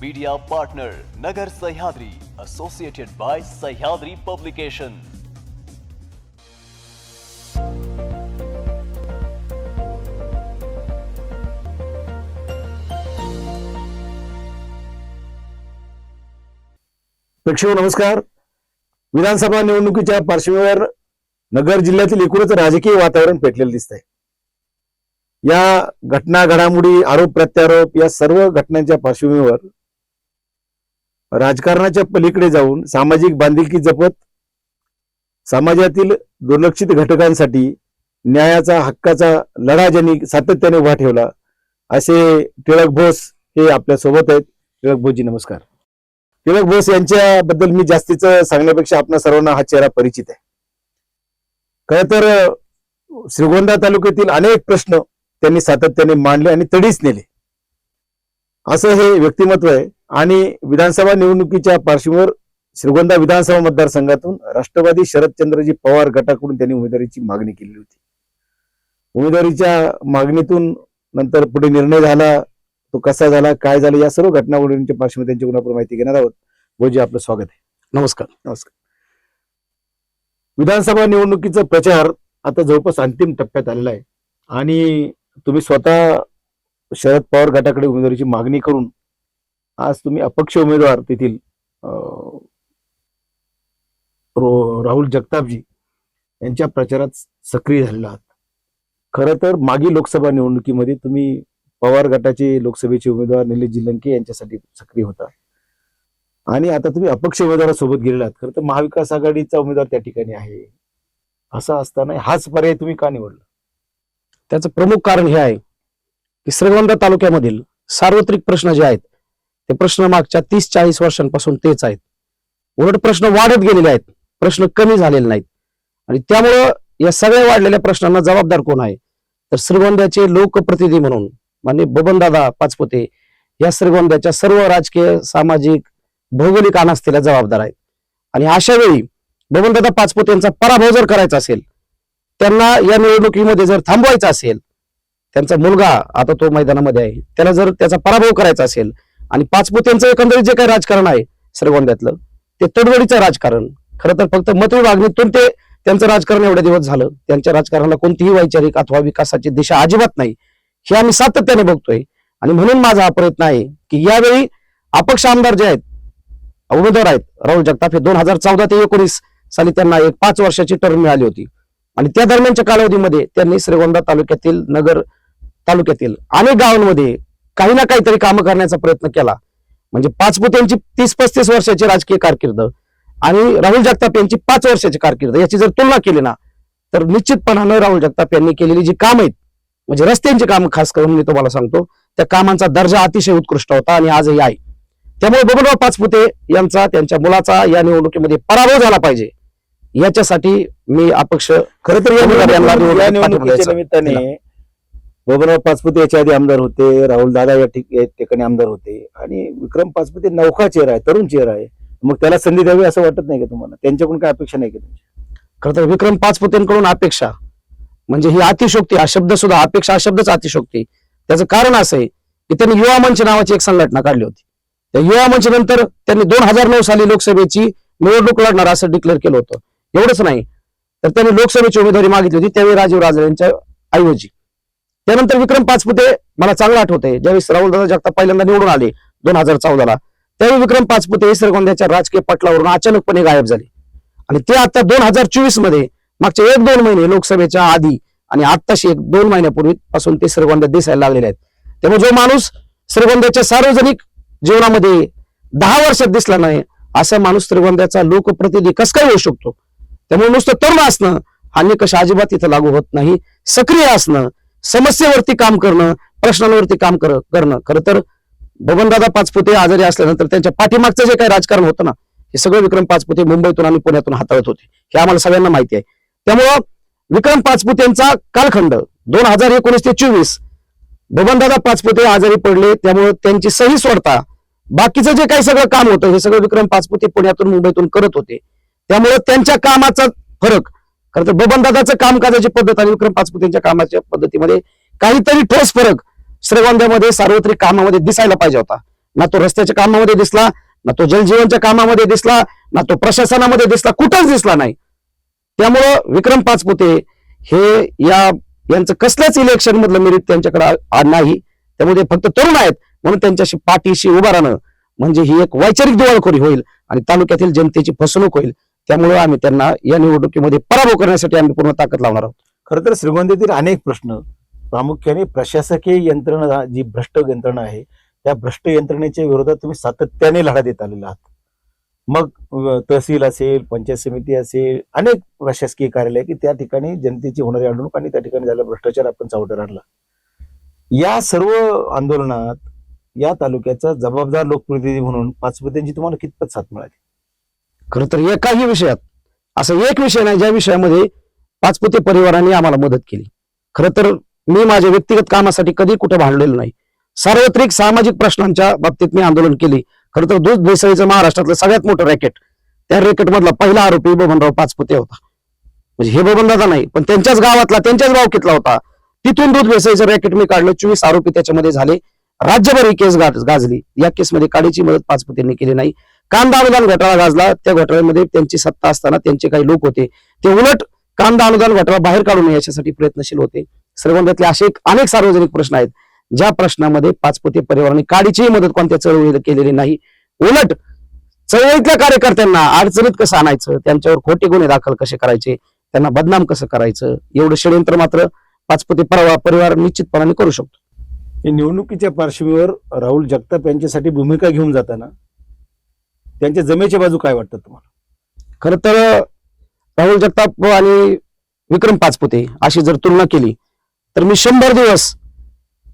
Media partner Nagar Sahyadri associated by Sahyadri publication प्रेक्षक नमस्कार. विधानसभा निवडणुकीच्या पार्श्वभूमीवर नगर जिल्ह्यातील एकूणच राजकीय वातावरण पेटलेलं आहे या घटना घडामोडी आरोप प्रत्यारोप या सर्व घटनांच्या पार्श्वभूमीवर राजकारणाच्या पलीकडे जाऊन सामाजिक बांधिलकी जपत समाजातील दुर्लक्षित घटकांसाठी न्यायाचा हक्काचा लढा ज्यांनी सातत्याने उभा ठेवला असे टिळक बोस हे आपल्यासोबत आहेत. टिळक बोसजी नमस्कार. टिळक बोस यांच्याबद्दल मी जास्तीच सांगण्यापेक्षा आपल्या सर्वांना हा चेहरा परिचित आहे. खर तर श्रीगोंदा तालुक्यातील अनेक प्रश्न त्यांनी सातत्याने मांडले आणि तडीच नेले. असं हे व्यक्तिमत्व आहे. आणि विधानसभा निवडणुकीच्या पार्श्वभूमीवर श्रीगोंदा विधानसभा मतदारसंघातून राष्ट्रवादी शरदचंद्रजी पवार गटाकडून त्यांनी उमेदवारीची मागणी केली होती. उमेदवारीच्या मागणीतून नंतर पुढे निर्णय झाला तो कसा झाला काय झालं या सर्व घटनावळींच्या पार्श्वभूमी त्यांच्याकडून आपण माहिती घेणार आहोत. भोजी आपलं स्वागत आहे. नमस्कार. नमस्कार. विधानसभा निवडणुकीचा प्रचार आता जवळपास अंतिम टप्प्यात आलेला आहे. आणि तुम्ही स्वतः शरद पवार गटाकडे उमेदवारीची मागणी करून आज तुम्ही अपक्ष उमेदवार तेथील अं, राहुल जगतापजी यांच्या प्रचारात सक्रिय झालेला आहात. खरं तर मागील लोकसभा निवडणुकीमध्ये तुम्ही पवार गटाचे लोकसभेचे उमेदवार निलेश जिलंके यांच्यासाठी सक्रिय होता. आणि आता तुम्ही अपक्ष उमेदवारासोबत गेलेला आहात. खरं तर महाविकास आघाडीचा उमेदवार त्या ठिकाणी आहे. असं असताना हाच पर्याय तुम्ही का निवडला? त्याचं प्रमुख कारण हे आहे की श्रीगोंदा तालुक्यामधील सार्वत्रिक प्रश्न जे आहेत ते प्रश्न मागच्या तीस चाळीस वर्षांपासून तेच आहेत. उलट प्रश्न वाढत गेलेले आहेत. प्रश्न कमी झालेले नाहीत. आणि त्यामुळं या सगळ्या वाढलेल्या प्रश्नांना जबाबदार कोण आहे? तर श्रीगोंद्याचे लोकप्रतिनिधी म्हणून म्हणजे बबनदादा पाचपुते या श्रीगोंद्याच्या सर्व राजकीय सामाजिक भौगोलिक अनास्थेला जबाबदार आहेत. आणि अशा वेळी बबनदादा पाचपुते यांचा पराभव जर करायचा असेल त्यांना या निवडणुकीमध्ये जर थांबवायचा असेल त्यांचा मुलगा आता तो मैदानामध्ये आहे त्याला जर त्याचा पराभव करायचा असेल आणि पाचपुत्यांचं एकंदरीत जे काही राजकारण आहे श्रीगोंद्यातलं ते तडवडीचं राजकारण. खरं तर फक्त मतविभागणीतून ते त्यांचं राजकारण एवढे दिवस झालं. त्यांच्या राजकारणाला कोणतीही वैचारिक अथवा विकासाची दिशा अजिबात नाही. हे आम्ही सातत्याने बघतोय. आणि म्हणून माझा हा प्रयत्न आहे की यावेळी अपक्ष आमदार जे आहेत उमेदवार आहेत राहुल जगताप हे दोन हजार चौदा ते एकोणीस साली त्यांना एक पाच वर्षाची टर्म मिळाली होती. आणि त्या दरम्यानच्या कालावधीमध्ये त्यांनी श्रीगोंदा तालुक्यातील नगर तालुक्यातील अनेक गावांमध्ये काही ना काहीतरी कामं करण्याचा प्रयत्न केला. म्हणजे पाचपुत्यांची तीस पस्तीस वर्षाची राजकीय कारकीर्द आणि राहुल जगताप यांची पाच वर्षाची कारकीर्द याची जर तुलना केली ना तर निश्चितपणानं राहुल जगताप यांनी केलेली जी कामं आहेत म्हणजे रस्त्यांची कामं खास करून मी तुम्हाला सांगतो त्या कामांचा दर्जा अतिशय उत्कृष्ट होता आणि आजही आहे. त्यामुळे बबनराव पाचपुते यांचा त्यांच्या मुलाचा या निवडणुकीमध्ये पराभव झाला पाहिजे. याच्यासाठी मी अपक्ष खरं तर या निवडणुकीच्या निमित्ताने बबनराव पाचपुते याच्या आधी आमदार होते राहुल दादा या ठिकाणी आमदार होते आणि विक्रम पाचपुते नौका चेहरा आहे तरुण चेहरा आहे. मग त्याला संधी द्यावी असं वाटत नाही का तुम्हाला? त्यांच्याकडून काय अपेक्षा नाही का तुमची? खरं तर विक्रम पाचपुतेंकडून अपेक्षा म्हणजे ही अतिशोक्ती हा शब्द सुद्धा अपेक्षा हा शब्दच अतिशोक्ती त्याचं कारण असं आहे की त्यांनी युवा मंच नावाची एक संघटना काढली होती. त्या युवा मंच नंतर त्यांनी दोन हजार नऊ साली लोकसभेची निवडणूक लढणार असं डिक्लेअर केलं होतं. एवढंच नाही. तर त्यांनी लोकसभेची उमेदवारी मागितली होती त्यावेळी राजीव राजे यांच्या ऐवजी त्यानंतर विक्रम पाचपुते मला चांगलं आठवते ज्यावेळेस राहुलदादा जगताप पहिल्यांदा निवडून आले दोन हजार चौदाला. त्यावेळी विक्रम पाचपुते सरगोंद्याच्या राजकीय पटलावरून अचानकपणे गायब झाले. आणि ते आता दोन हजार चोवीसमध्ये मागचे एक दोन महिने लोकसभेच्या आधी आणि आत्ताशी एक दोन महिन्यापूर्वी पासून ते श्रीगोंद्यात दिसायला लागलेले आहेत. त्यामुळे जो माणूस श्रीगोंद्याच्या सार्वजनिक जीवनामध्ये दहा वर्षात दिसला नाही असा माणूस श्रीगोंद्याचा लोकप्रतिनिधी कस काय होऊ शकतो? त्यामुळे नुसतं तरुण असणं हा निकष अजिबात इथं लागू होत नाही सक्रिय असणं समस्येवरती काम करणं प्रश्नांवरती काम कर- करणं. खरं तर बबनदादा पाचपुते आजारी असल्यानंतर त्यांच्या पाठीमागचं जे काही राजकारण होतं ना हे सगळं विक्रम पाचपुते मुंबईतून आणि पुण्यातून हाताळत होते. हे आम्हाला सगळ्यांना माहिती आहे. त्यामुळं विक्रम पाचपुतेंचा कालखंड दोन हजार एकोणीस ते चोवीस बबनदादा पाचपुते आजारी पडले त्यामुळे त्यांची सही सोडता बाकीचं जे काही सगळं काम होतं हे सगळं विक्रम पाचपुते पुण्यातून मुंबईतून करत होते. त्यामुळे त्यांच्या कामाचा फरक खरं तर बबनदादाचं कामकाजाची पद्धत आणि विक्रम पाचपुतींच्या कामाच्या पद्धतीमध्ये काहीतरी ठोस फरक श्रीगोंद्यामध्ये सार्वत्रिक कामामध्ये दिसायला पाहिजे होता. ना तो रस्त्याच्या कामामध्ये दिसला ना तो जलजीवनच्या कामामध्ये दिसला ना तो प्रशासनामध्ये दिसला कुठंच दिसला नाही. त्यामुळं विक्रम पाचपुते हे या यांचं कसल्याच इलेक्शन मधलं मेरिट त्यांच्याकडे आ- नाही. त्यामुळे फक्त तरुण आहेत म्हणून त्यांच्याशी पाठीशी उभा राहणं म्हणजे ही एक वैचारिक दिवाळखोरी होईल आणि तालुक्यातील जनतेची फसवणूक होईल. त्यामुळे आम्ही त्यांना या निवडणुकीमध्ये पराभव करण्यासाठी आम्ही पूर्ण ताकद लावणार आहोत. खर तर श्रीगोंदीतील अनेक प्रश्न प्रामुख्याने प्रशासकीय यंत्रणा जी भ्रष्ट यंत्रणा आहे त्या भ्रष्ट यंत्रणेच्या विरोधात तुम्ही सातत्याने लढा देत आलेला आहात. मग तहसील असेल पंचायत समिती असेल अनेक प्रशासकीय कार्यालय की त्या ठिकाणी जनतेची होणारी अडवणूक आणि त्या ठिकाणी झालेला भ्रष्टाचार आपण चावटर आणला या सर्व आंदोलनात या तालुक्याचा जबाबदार लोकप्रतिनिधी म्हणून पाचपत्यांची तुम्हाला कितपत साथ मिळाली? खर तर एकाही विषयात असं एक विषय नाही ज्या विषयामध्ये पाचपुते परिवाराने आम्हाला मदत केली. खरं तर मी माझ्या व्यक्तिगत कामासाठी कधी कुठे भांडलेलो नाही. सार्वत्रिक सामाजिक प्रश्नांच्या बाबतीत मी आंदोलन केली. खरं तर दूध भेसळीचं महाराष्ट्रातलं सगळ्यात मोठं रॅकेट त्या रॅकेट मधला पहिला आरोपी बबनराव पाचपुते होता. म्हणजे हे बबनदादा नाही पण त्यांच्याच गावातला त्यांच्याच गाव कितला होता. तिथून दूध भेसळीचं रॅकेट मी काढलं चोवीस आरोपी त्याच्यामध्ये झाले. राज्यभर ही केस गाजली. या केसमध्ये काडीची मदत पाचपुतेंनी केली नाही. कांदा अनुदान घोटाळा गाजला. त्या घोटाळ्यामध्ये त्यांची सत्ता असताना त्यांचे काही लोक होते. ते उलट कांदा अनुदान घोटाळा बाहेर काढू नये याच्यासाठी प्रयत्नशील होते. श्रीगोंद्यातले असे अनेक सार्वजनिक प्रश्न आहेत. ज्या प्रश्नामध्ये पाचपुते परिवाराने काडीचीही मदत कोणत्या चळवळीला केलेली नाही. उलट चळवळीतल्या कार्यकर्त्यांना अडचणीत कसं आणायचं? त्यांच्यावर खोटे गुन्हे दाखल कसे करायचे? त्यांना बदनाम कसं करायचं? एवढं षडयंत्र मात्र पाचपुते परिवार निश्चितपणाने करू शकतो. निवडणुकीच्या पार्श्वभूमीवर राहुल जगताप यांच्यासाठी भूमिका घेऊन जाताना त्यांच्या जमेच्या बाजू काय वाटतं तुम्हाला? खर तर राहुल जगताप आणि विक्रम पाचपुते अशी जर तुलना केली तर मी शंभर दिवस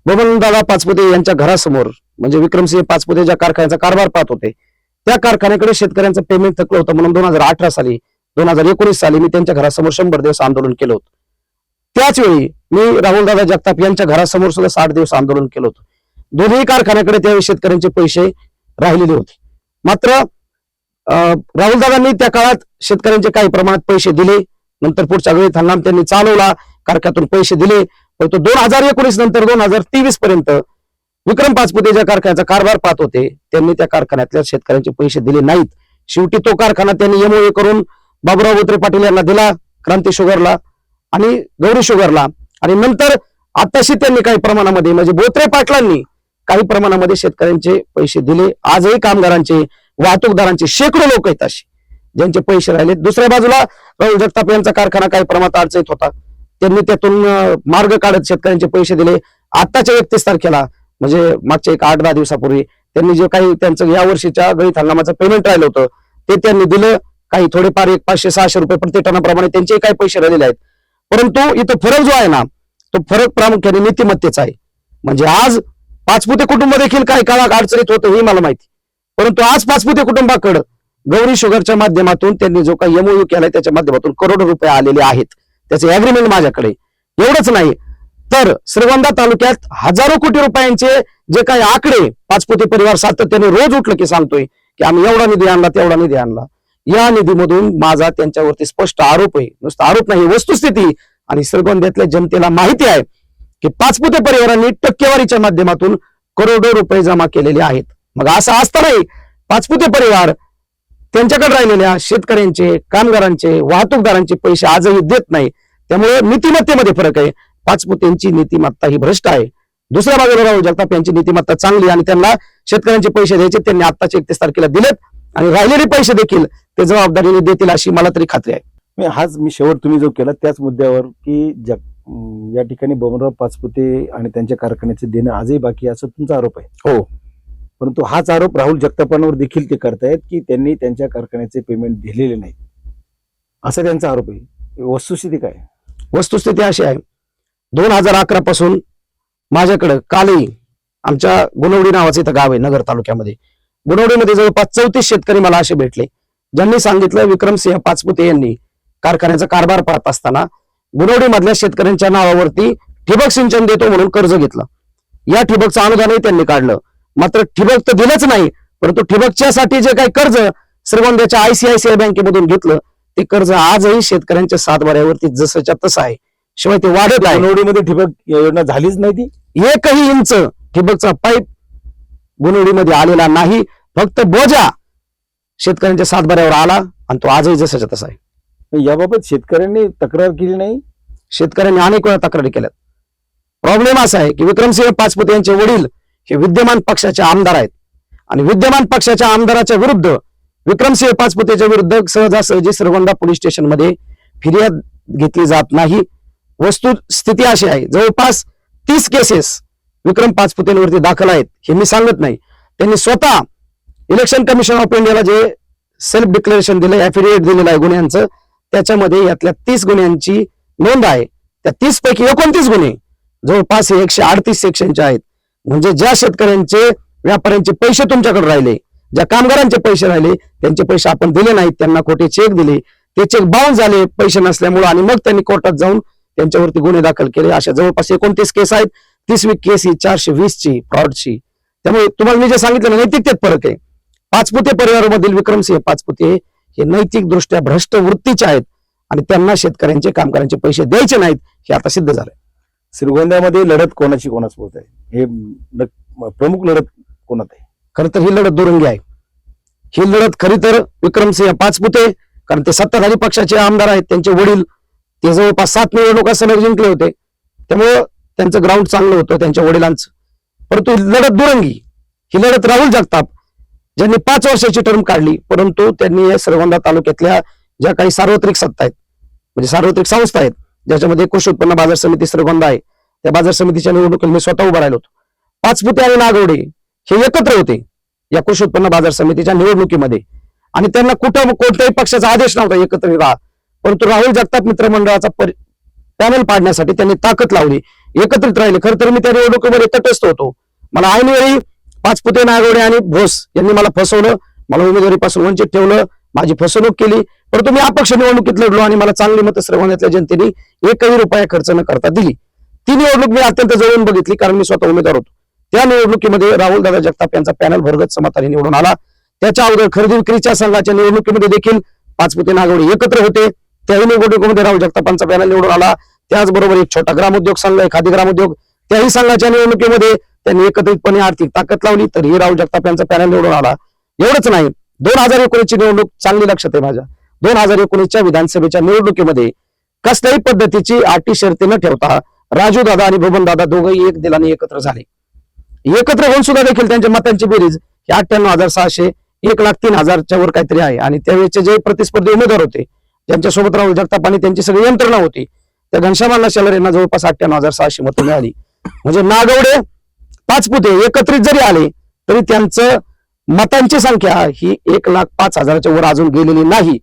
बबनदादा पाचपुते यांच्या घरासमोर म्हणजे विक्रमसिंह पाचपुते ज्या कारखान्याचा कारभार पाहत होते त्या कारखान्याकडे शेतकऱ्यांचं पेमेंट थकलं होतं. म्हणून दोन हजार अठरा साली दोन हजार एकोणीस साली मी त्यांच्या घरासमोर शंभर दिवस आंदोलन केलं होतं. त्याच वेळी मी राहुलदादा जगताप यांच्या घरासमोर सुद्धा साठ दिवस आंदोलन केलं होतं. दोन्ही कारखान्याकडे त्यावेळी शेतकऱ्यांचे पैसे राहिलेले होते. मात्र अं, राहुलदादांनी त्या काळात शेतकऱ्यांचे काही प्रमाणात पैसे दिले. नंतर पुढच्या वेळी हंगाम त्यांनी चालवला कारखान्यातून पैसे दिले. परंतु दोन हजार एकोणीस नंतर दोन हजार तेवीस पर्यंत विक्रम पाचपुते ज्या कारखान्याचा कारभार पाहत होते त्यांनी त्या कारखान्यातल्या शेतकऱ्यांचे पैसे दिले नाहीत. शेवटी तो कारखाना त्यांनी एमओए करून बाबुराव बोत्रे पाटील यांना दिला क्रांती शुगरला आणि गौरी शुगरला. आणि नंतर आताशी त्यांनी काही प्रमाणामध्ये म्हणजे बोत्रे पाटलांनी काही प्रमाणामध्ये शेतकऱ्यांचे पैसे दिले. आजही कामगारांचे वाहतूकदारांचे शेकडो लोक आहेत अशी ज्यांचे पैसे राहिले. दुसऱ्या बाजूला राहुल जगताप यांचा कारखाना काही प्रमाणात अडचणीत होता. त्यांनी त्यातून मार्ग काढत शेतकऱ्यांचे पैसे दिले. आताच्या एकतीस तारखेला म्हणजे मागच्या एक आठ दहा दिवसापूर्वी त्यांनी जे काही त्यांचं या वर्षीच्या गळीत हंगामाचं पेमेंट राहिलं होतं ते त्यांनी दिलं. काही थोडेफार एक पाचशे सहाशे रुपये प्रति टनाप्रमाणे त्यांचे काही पैसे राहिलेले आहेत. परंतु इथं फरक जो आहे ना तो फरक प्रामुख्याने नीतिमत्तेचा आहे. म्हणजे आज पाचपुते कुटुंब देखील काही काळात अडचणीत होतं हे मला माहिती. परंतु आज पाचपुते कुटुंबाकडं गौरी शुगरच्या माध्यमातून त्यांनी जो काही एमओयू केलाय त्याच्या माध्यमातून करोडो रुपये आलेले आहेत. त्याचे अग्रीमेंट माझ्याकडे एवढंच नाही. तर श्रीगोंदा तालुक्यात हजारो कोटी रुपयांचे जे काही आकडे पाचपुते परिवार सातत्याने रोज उठलं की सांगतोय की आम्ही एवढा निधी आणला तेवढा निधी आणला. या निधीमधून माझा त्यांच्यावरती स्पष्ट आरोप आहे. नुसता आरोप नाही वस्तुस्थिती. आणि श्रीगोंद्यातल्या जनतेला माहिती आहे की पाचपुते परिवारांनी टक्केवारीच्या माध्यमातून करोडो रुपये जमा केलेले आहेत. मग असं असतानाही पाचपुते परिवार त्यांच्याकडे राहिलेल्या शेतकऱ्यांचे कामगारांचे वाहतूकदारांचे पैसे आजही देत नाही. त्यामुळे नीतिमत्तेमध्ये फरक आहे. पाचपुतेंची नीतिमत्ता ही भ्रष्ट आहे. दुसऱ्या बाजूला राहुल जगताप यांची नीतिमत्ता चांगली आणि त्यांना शेतकऱ्यांचे पैसे द्यायचे त्यांनी आत्ताच्या एकतीस तारखेला दिलेत आणि राहिलेले पैसे देखील ते जबाबदारीने देतील अशी मला तरी खात्री आहे. हाच मी शेवट तुम्ही जो केला त्याच मुद्द्यावर की जग या ठिकाणी बबनराव पाचपुते आणि त्यांच्या कारखान्याचे देणं आजही बाकी असं तुमचा आरोप आहे? हो. परंतु हाच आरोप राहुल जगतापांवर देखील ते करतायत की त्यांनी त्यांच्या कारखान्याचे पेमेंट दिलेले नाही असा त्यांचा आरोप आहे. वस्तुस्थिती काय? वस्तुस्थिती अशी आहे. दोन हजार अकरा पासून माझ्याकडं कालही आमच्या गुणवडी नावाचं इथं गाव आहे नगर तालुक्यामध्ये. गुणवडीमध्ये जवळपास चौतीस शेतकरी मला असे भेटले. ज्यांनी सांगितलं विक्रमसिंह पाचपुते यांनी कारखान्याचा कारभार पाहत असताना गुणवडी मधल्या शेतकऱ्यांच्या नावावरती ठिबक सिंचन देतो म्हणून कर्ज घेतलं. या ठिबकचं अनुदानही त्यांनी काढलं. मात्र ठिबक तर दिलंच नाही परंतु ठिबकच्यासाठी जे काही कर्ज श्रीगोंद्याच्या आयसीआयसीआय बँकेमधून घेतलं ते कर्ज आजही शेतकऱ्यांच्या सातबाऱ्यावरती जसंच्या तसं आहे. शिवाय ते वाढत आहे मध्ये ठिबक योजना झालीच नाही ती? एकही इंच ठिबकचा पाईप गुणवडीमध्ये आलेला नाही. फक्त बोजा शेतकऱ्यांच्या सातबाऱ्यावर आला आणि तो आजही जसाच्या तसा आहे. याबाबत शेतकऱ्यांनी तक्रार केली नाही. शेतकऱ्यांनी अनेक वेळा तक्रारी केल्यात. प्रॉब्लेम असा आहे की विक्रमसिंह पाचपुत यांचे वडील हे विद्यमान पक्षाचे आमदार आहेत. आणि विद्यमान पक्षाच्या आमदाराच्या विरुद्ध विक्रमसिंह पाचपुतेच्या विरुद्ध सहजासहजी श्रीगोंदा पोलीस स्टेशनमध्ये फिर्याद घेतली जात नाही. वस्तुस्थिती अशी आहे जवळपास तीस केसेस विक्रम पाचपुतेंवरती दाखल आहेत हे मी सांगत नाही. त्यांनी स्वतः इलेक्शन कमिशन ऑफ इंडियाला जे सेल्फ डिक्लेरेशन दिलं ऍफिडेविट दिलेलं आहे गुन्ह्यांचं त्याच्यामध्ये यातल्या तीस गुन्ह्यांची नोंद आहे. त्या तीस पैकी एकोणतीस गुन्हे जवळपास एकशे अडतीस सेक्शनचे आहेत. म्हणजे ज्या शेतकऱ्यांचे व्यापाऱ्यांचे पैसे तुमच्याकडे राहिले ज्या कामगारांचे पैसे राहिले त्यांचे पैसे आपण दिले नाहीत त्यांना खोटे चेक दिले. ते चेक बाउन्स झाले पैसे नसल्यामुळे आणि मग त्यांनी कोर्टात जाऊन त्यांच्यावरती गुन्हे दाखल केले. अशा जवळपास एकोणतीस केस आहेत. तीसवी केस ही चारशे वीसची फ्रॉडची. त्यामुळे तुम्हाला मी जे सांगितलं नैतिकतेत फरक आहे. पाचपुते परिवारामधील विक्रमसिंह पाचपुते हे नैतिक दृष्ट्या भ्रष्ट वृत्तीचे आहेत आणि त्यांना शेतकऱ्यांचे कामगारांचे पैसे द्यायचे नाहीत हे आता सिद्ध झालंय. श्रीगोंद्यामध्ये लढत कोणाची कोणाच होत आहे? हे प्रमुख लढत कोणात आहे? खरं तर ही लढत दुरंगी आहे. ही लढत खरी तर विक्रमसिंह पाचपुते कारण ते सत्ताधारी पक्षाचे आमदार आहेत त्यांचे वडील ते जवळपास सात निवडणुका सलग जिंकले होते. त्यामुळं त्यांचं ग्राउंड चांगलं होतं त्यांच्या वडिलांचं. परंतु लढत दुरंगी. ही लढत राहुल जगताप ज्यांनी पाच वर्षाची टर्म काढली परंतु त्यांनी या श्रीगोंदा तालुक्यातल्या ज्या काही सार्वत्रिक सत्ता आहेत म्हणजे सार्वत्रिक संस्था आहेत ज्याच्यामध्ये कृषी उत्पन्न बाजार समिती श्रीगोंदा आहे त्या बाजार समितीच्या निवडणुकीत मी स्वतः उभा राहिलो होतो. पाचपुते आणि नागवडे हे एकत्र होते या कृषी उत्पन्न बाजार समितीच्या निवडणुकीमध्ये. आणि त्यांना कुठं कोणत्याही पक्षाचा आदेश नव्हता एकत्र राहा परंतु राहुल जगताप मित्रमंडळाचा पॅनल पाडण्यासाठी त्यांनी ताकद लावली एकत्रित राहिले. खरं तर मी त्या निवडणुकीमध्ये तटस्थ होतो. मला ऐनवेळी पाचपुते नागवडे आणि भोस यांनी मला फसवलं मला उमेदवारीपासून वंचित ठेवलं माझी फसवणूक केली. परंतु मी अपक्ष निवडणुकीत लढलो आणि मला चांगली मतं श्रवण्यातल्या जनतेने एकही रुपया खर्च न करता दिली. ती निवडणूक मी अत्यंत जवळून बघितली कारण मी स्वतः उमेदवार होतो. त्या निवडणुकीमध्ये राहुल दादा जगताप यांचा पॅनल भरगत समताने निवडून आला. त्याच्या अगोदर खरेदी विक्रीच्या संघाच्या निवडणुकीमध्ये देखील पाचपुते नागवडे एकत्र होते. त्याही निवडणुकीमध्ये राहुल जगतापांचा पॅनल निवडून आला. त्याचबरोबर एक छोटा ग्रामोद्योग संघ एखादी ग्रामोद्योग. त्याही संघाच्या निवडणुकीमध्ये त्यांनी एकत्रितपणे आर्थिक ताकद लावली तर ही राहुल जगताप यांचा पॅनल निवडून आला. एवढंच नाही दोन हजार एकोणीसची निवडणूक चांगली लक्षात आहे माझ्या. दोन हजार एकोणीसच्या विधानसभेच्या निवडणुकीमध्ये कसल्याही पद्धतीची अटी शर्ती न ठेवता राजू दादा आणि भुवन दादा दोघंही एक दिलाने एकत्र झाले. एकत्र होऊन सुद्धा देखील त्यांच्या मतांची बेरीज ही अठ्ठ्याण्णव हजार सहाशे एक लाख तीन हजारच्या वर काहीतरी आहे. आणि त्यावेळेचे जे प्रतिस्पर्धी उमेदवार होते ज्यांच्यासोबत राहुल जगताप आणि त्यांची सगळी यंत्रणा होती त्या घनश्यामांना शेलर यांना जवळपास अठ्ठ्याण्णव हजार सहाशे मतं मिळाली. म्हणजे नागवडे पाचपुते एकत्रित जरी आले तरी त्यांचं मतांची संख्या ही एक लाख पाच हजाराच्या वर अजून गेलेली नाही.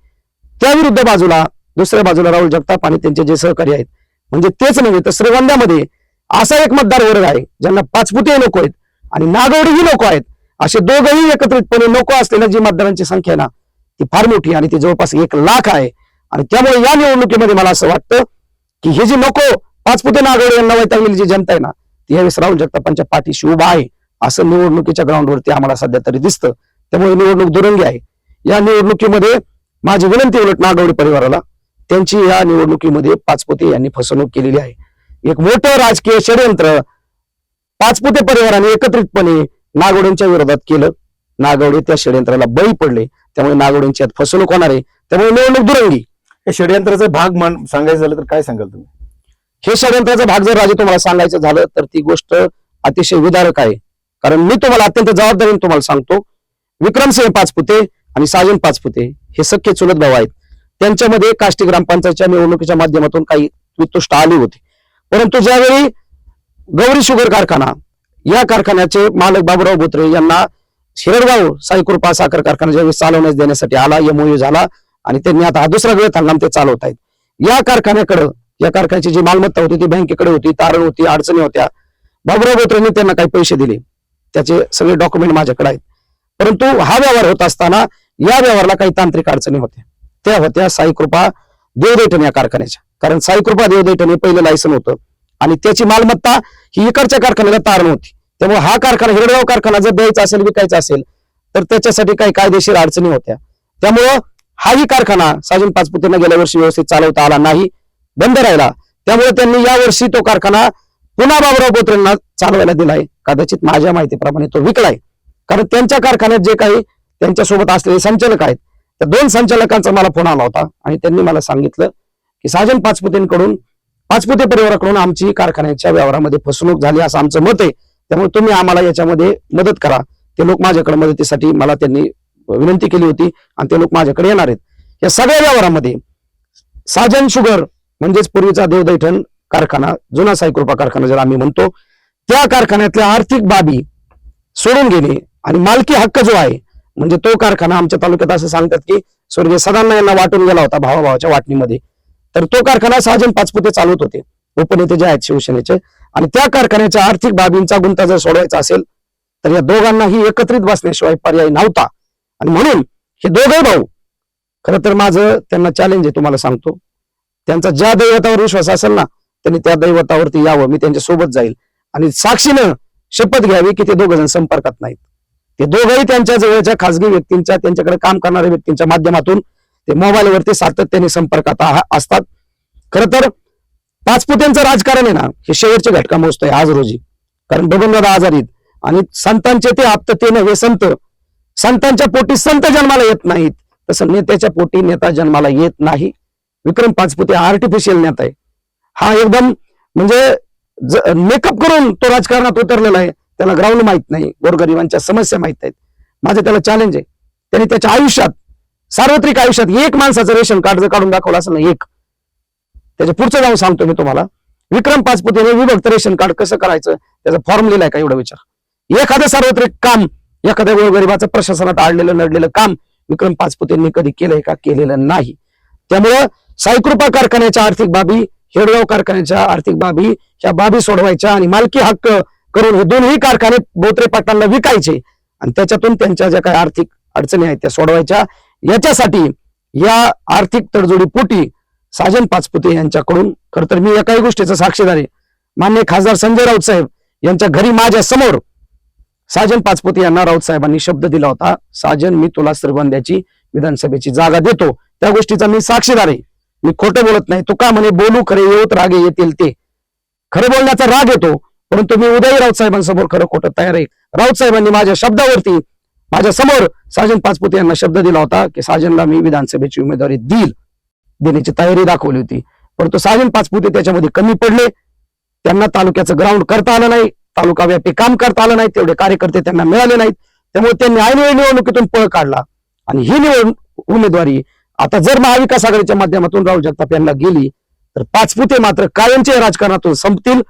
त्या विरुद्ध बाजूला दुसऱ्या बाजूला राहुल जगताप आणि त्यांचे जे सहकारी आहेत. म्हणजे तेच नव्हे तर श्रीगोंद्यामध्ये असा एक मतदार वर्ग आहे ज्यांना पाचपुते लोक आहेत आणि नागवडीही लोक आहेत. असे दोघंही एकत्रितपणे लोक असलेल्या जी मतदारांची संख्या ना ती फार मोठी आणि ती जवळपास एक लाख आहे. आणि त्यामुळे या निवडणुकीमध्ये मला असं वाटतं की हे जे नको पाचपुते नागवडे यांना वैतागलेली जी जनता आहे ना यावेळेस राहुल जगतापांच्या पाठीशी उभा आहे. असं निवडणुकीच्या ग्राउंडवरती आम्हाला सध्या तरी दिसतं. त्यामुळे निवडणूक दुरंगी आहे. या निवडणुकीमध्ये माझी विनंती उलट नागवडे परिवाराला त्यांची या निवडणुकीमध्ये पाचपुते यांनी फसवणूक केलेली आहे. एक मोठं राजकीय षडयंत्र पाचपुते परिवाराने एकत्रितपणे नागवडेंच्या विरोधात केलं. नागवडे त्या षडयंत्राला बळी पडले. त्यामुळे नागवडेंची यात फसवणूक होणार आहे. त्यामुळे निवडणूक दुरंगी. या षडयंत्राचा भाग मान सांगायचं झालं तर काय सांगाल तुम्ही? हे षडयंत्राचा भाग जर राजे तुम्हाला सांगायचं झालं तर ती गोष्ट अतिशय विदारक आहे. कारण मी तुम्हाला अत्यंत जबाबदारीने तुम्हाला सांगतो विक्रमसिंह पाचपुते आणि साजन पाचपुते हे सख्खे चुलत भाऊ आहेत. त्यांच्यामध्ये काष्टी ग्रामपंचायतच्या निवडणुकीच्या माध्यमातून काही वितुष्ट आली होती. परंतु ज्यावेळी गौरी शुगर कारखाना या कारखान्याचे मालक बाबूराव बोत्रे यांना शिरडगाव साईकृपा साखर कारखाना ज्यावेळी चालवण्यास देण्यासाठी आला एमओयू झाला आणि त्यांनी आता हा दुसरा वेळ हंगाम ते चालवत आहेत. या कारखान्याकडं या कारखान्याची जी मालमत्ता होती ती बँकेकडे होती तारण होती अडचणी होत्या. बाबुराव बोत्रेंनी त्यांना काही पैसे दिले. त्याचे सगळे डॉक्युमेंट माझ्याकडे आहेत. परंतु हा व्यवहार होत असताना या व्यवहाराला काही तांत्रिक अडचणी होत्या. त्या होत्या साईकृपा देवदैठण या कारखान्याच्या. कारण साईकृपा देवदैठण हे पहिलं लायसन होतं. आणि त्याची मालमत्ता ही इकडच्या कारखान्याला तारण होती. त्यामुळे हा कारखाना हिरडगाव कारखाना जर द्यायचा असेल विकायचा असेल तर त्याच्यासाठी काही कायदेशीर अडचणी होत्या. त्यामुळं हाही कारखाना साजन पाचपुतेंना गेल्या वर्षी व्यवस्थित चालवता आला नाही. बंद राहिला. त्यामुळे त्यांनी या वर्षी तो कारखाना पुन्हा बाबुराव बोत्रेंना चालवायला दिलाय कदाचित माझ्या माहितीप्रमाणे तो विकलाय. कारण त्यांच्या कारखान्यात जे काही त्यांच्यासोबत असलेले संचालक आहेत त्या दोन संचालकांचा मला फोन आला होता आणि त्यांनी मला सांगितलं की साजन पाचपुतेंकडून पाचपुते परिवाराकडून आमची कारखान्याच्या व्यवहारामध्ये फसवणूक झाली असं आमचं मत आहे. त्यामुळे तुम्ही आम्हाला याच्यामध्ये मदत करा. ते लोक माझ्याकडे मदतीसाठी मला त्यांनी विनंती केली होती आणि ते लोक माझ्याकडे येणार आहेत. या सगळ्या व्यवहारामध्ये साजन शुगर म्हणजेच पूर्वीचा देवदैठण कारखाना जुना साईकृपा कारखाना ज्याला आम्ही म्हणतो त्या कारखान्यातल्या आर्थिक बाबी सोडून गेले आणि मालकी हक्क जो आहे म्हणजे तो कारखाना आमच्या तालुक्यात असं सांगतात की स्वर्गीय सदांना यांना वाटून गेला होता भावाभावाच्या वाटणीमध्ये. तर तो कारखाना साजन पाचपुते चालवत होते उपनेते जे आहेत शिवसेनेचे. आणि त्या कारखान्याच्या आर्थिक बाबींचा गुंता जर सोडवायचा असेल तर या दोघांनाही एकत्रित बसण्याशिवाय पर्याय नव्हता. आणि म्हणून हे दोघे भाऊ खरं तर माझं त्यांना चॅलेंज आहे तुम्हाला सांगतो. त्यांचा ज्या दैवतावर विश्वास असेल ना त्यांनी त्या दैवतावरती यावं मी त्यांच्यासोबत जाईल. आणि साक्षीनं शपथ घ्यावी की ते दोघ जण संपर्कात नाहीत. ते दोघंही त्यांच्या जवळच्या खासगी व्यक्तींच्या त्यांच्याकडे काम करणाऱ्या व्यक्तींच्या माध्यमातून ते मोबाईलवरती सातत्याने संपर्कात असतात. खर तर पाचपुत्यांचं राजकारण आहे ना हे शेवटचे घटका मोजतोय आज रोजी. कारण बबनदादा आजारीत आणि संतांचे ते आप्त ते नव्हे संत संतांच्या पोटी संत जन्माला येत नाहीत. तसं नेत्याच्या पोटी नेता जन्माला येत नाही. विक्रम पाचपुते आर्टिफिशियल नेता आहे. हा एकदम म्हणजे मेकअप करून तो राजकारणात उतरलेला आहे. त्याला ग्राउंड माहीत नाही. गोरगरिबांच्या समस्या माहीत आहेत. माझं त्याला चॅलेंज आहे. त्याने त्याच्या आयुष्यात सार्वत्रिक आयुष्यात एक माणसाचं रेशन कार्ड जर काढून दाखवलं असं ना एक. त्याच्या पुढचं जाऊन सांगतो मी तुम्हाला. विक्रम पाचपुतेने विभक्त रेशन कार्ड कसं करायचं? त्याचा फॉर्म लिहिलाय का एवढा विचार. एखादं सार्वत्रिक काम एखाद्या गोरगरिबाचं प्रशासनात आडलेलं नडलेलं काम विक्रम पाचपुतेंनी कधी केलंय का केलेलं नाही. त्यामुळं साईकृपा कारखान्याच्या आर्थिक बाबी हेडगाव कारखान्याच्या आर्थिक बाबी या बाबी सोडवायच्या आणि मालकी हक्क करून हे दोन्ही कारखाने बोत्रे पाटलांना विकायचे आणि त्याच्यातून त्यांच्या ज्या काही आर्थिक अडचणी आहेत त्या सोडवायच्या. याच्यासाठी या आर्थिक तडजोडी पोटी साजन पाचपुते यांच्याकडून खर तर मी एकाही गोष्टीचा साक्षीदार आहे. मान्य खासदार संजय राऊत साहेब यांच्या घरी माझ्यासमोर साजन पाचपुते यांना राऊत साहेबांनी शब्द दिला होता. साजन मी तुला श्रीगोंद्याची विधानसभेची जागा देतो. त्या गोष्टीचा मी साक्षीदार आहे. मी खोटं बोलत नाही. तो का म्हणे बोलू खरे येऊत रागे येतील ते. खरं बोलण्याचा राग येतो परंतु मी उदय राऊत साहेबांसमोर खरं खोटं तयार आहे. राऊत साहेबांनी माझ्या शब्दावरती माझ्यासमोर साजन पाचपुते यांना शब्द दिला होता की साजनला मी विधानसभेची उमेदवारी देईल. देण्याची तयारी दाखवली होती. परंतु साजन पाचपुते त्याच्यामध्ये कमी पडले. त्यांना तालुक्याचं ग्राउंड करता आलं नाही. तालुकाव्यापी काम करता आलं नाही. तेवढे कार्यकर्ते त्यांना मिळाले नाहीत. त्यामुळे त्यांनी ऐनवेळी निवडणुकीतून पळ काढला. आणि ही निवडणूक उमेदवारी आता जर महाविकास आघाडीच्या माध्यमातून राहुल जगताप यांना गेली तर पाचपुते मात्र कायमचे राजकारणातून संपतील.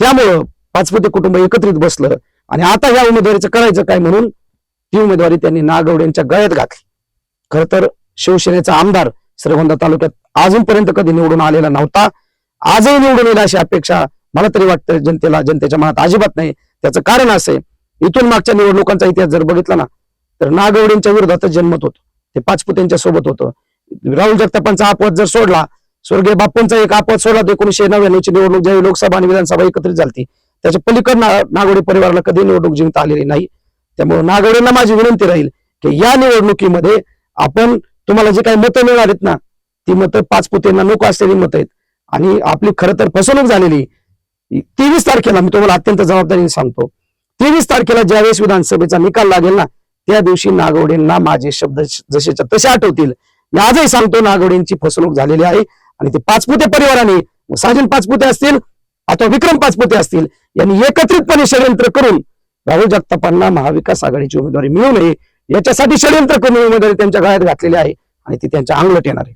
त्यामुळं पाचपुते कुटुंब एकत्रित बसलं. आणि आता ह्या उमेदवारीचं करायचं काय म्हणून? ती उमेदवारी त्यांनी नागवडेंच्या गळ्यात घातली. खर तर शिवसेनेचा आमदार श्रीगोंदा तालुक्यात अजूनपर्यंत कधी निवडून आलेला नव्हता. आजही निवडून येईल अशी अपेक्षा मला तरी वाटतं जनतेला जनतेच्या मनात अजिबात नाही. त्याचं कारण असं इथून मागच्या निवडणुकांचा इतिहास जर बघितला ना तर नागवडेंच्या विरोधातच जन्मत होतो. ते पाच पुत्यांच्या सोबत होतं. राहुल जगतापांचा अपवाद जर सोडला स्वर्गीय बापूंचा एक अपवाद सोडला तर एकोणीशे नव्याण्णवची निवडणूक ज्यावेळी लोकसभा आणि विधानसभा एकत्रित झाली त्याच्या पलीकड नागोडे परिवाराला कधी निवडणूक जिंकता आलेली नाही. त्यामुळे नागवडेंना माझी विनंती राहील की या निवडणुकीमध्ये आपण तुम्हाला जे काही मतं मिळालीत ना ती मतं पाच पुतेंना नको असलेली मतं आहेत. आणि आपली खरं तर फसवणूक झालेली तेवीस तारखेला मी तुम्हाला अत्यंत जबाबदारीने सांगतो. तेवीस तारखेला ज्यावेळेस विधानसभेचा निकाल लागेल ना त्या दिवशी नागवडेंना माझे शब्द जसेच्या तसे आठवतील. मी आजही सांगतो नागवडेंची फसवणूक झालेली आहे आणि ते पाचपुते परिवाराने साजन पाचपुते असतील अथवा विक्रम पाचपुते असतील यांनी एकत्रितपणे षडयंत्र करून राहुल जगतापांना महाविकास आघाडीची उमेदवारी मिळू नये याच्यासाठी षडयंत्र करून उमेदवारी त्यांच्या गळ्यात घातलेली आहे आणि ती त्यांच्या अंगलट येणार आहे.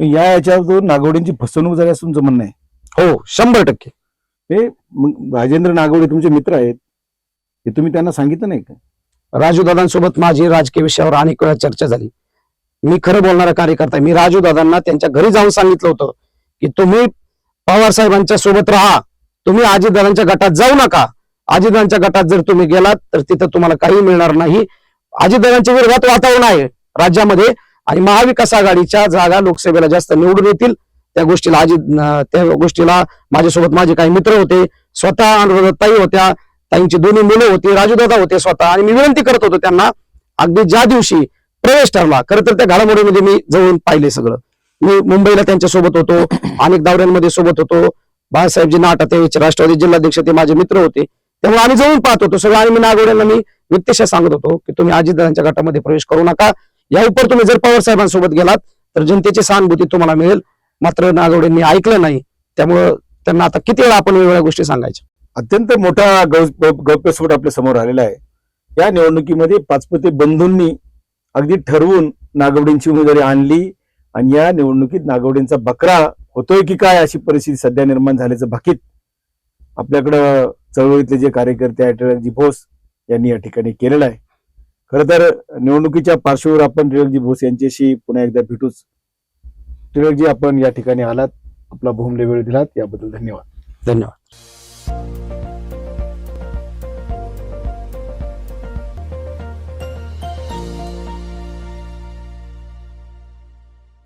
या याच्यातून नागवडेंची फसवणूक झाली असं तुमचं म्हणणं आहे? हो शंभर टक्के. राजेंद्र नागवडे तुमचे मित्र आहेत हे तुम्ही त्यांना सांगितलं नाही का? राजू दादांसोबत माझी राजकीय विषयावर अनेक वेळा चर्चा झाली. मी खरं बोलणारा कार्यकर्ता मी राजू दादांना त्यांच्या घरी जाऊन सांगितलं होतं की तुम्ही पवार साहेबांच्या सोबत राहा. तुम्ही अजितदादांच्या गटात जाऊ नका. अजितदादांच्या गटात जर तुम्ही गेलात तर तिथं तुम्हाला काही मिळणार नाही. अजितदादांच्या विरोधात वातावरण आहे राज्यामध्ये आणि महाविकास आघाडीच्या जागा लोकसभेला जास्त निवडून येतील. त्या गोष्टीला अजित त्या गोष्टीला माझ्यासोबत माझे काही मित्र होते. स्वतः अनुराधा होत्या. त्यांची दोन्ही मुलं होती राजूदादा होते स्वतः. आणि मी विनंती करत होतो त्यांना अगदी ज्या दिवशी प्रवेश ठरला खरं तर त्या घडामोडीमध्ये मी जवळून पाहिले सगळं. मी मुंबईला त्यांच्यासोबत होतो अनेक दौऱ्यांमध्ये सोबत होतो. बाळासाहेबजी नाटा राष्ट्रवादी जिल्हाध्यक्ष ते माझे मित्र होते. त्यामुळे आम्ही जवळून पाहत होतो सगळं आणि मी नागोड्यांना मी व्यक्तिशः सांगत होतो की तुम्ही अजितदादांच्या गटामध्ये प्रवेश करू नका. या उपर तुम्ही जर पवार साहेबांसोबत गेलात तर जनतेची सहानुभूती तुम्हाला मिळेल. मात्र नागवडेंनी ऐकलं नाही. त्यामुळं त्यांना आता किती वेळा आपण वेगवेगळ्या गोष्टी सांगायच्या? अत्यंत मोठा गौ- गौप्यस्फोट आपल्यासमोर आलेला आहे. या निवडणुकीमध्ये पाचपते बंधूंनी अगदी ठरवून नागवडींची उमेदवारी आणली आणि या निवडणुकीत नागवडींचा बकरा होतोय की काय अशी परिस्थिती सध्या निर्माण झाल्याचं भाकीत आपल्याकडं चळवळीतले जे कार्यकर्ते आहेत टिळकजी भोस यांनी या ठिकाणी केलेलं आहे. खरं तर निवडणुकीच्या पार्श्वभूमीवर आपण टिळकजी भोस यांच्याशी पुन्हा एकदा भेटूच. टिळकजी आपण या ठिकाणी आलात. आपला भूमले वेळ दिलात. याबद्दल धन्यवाद. धन्यवाद.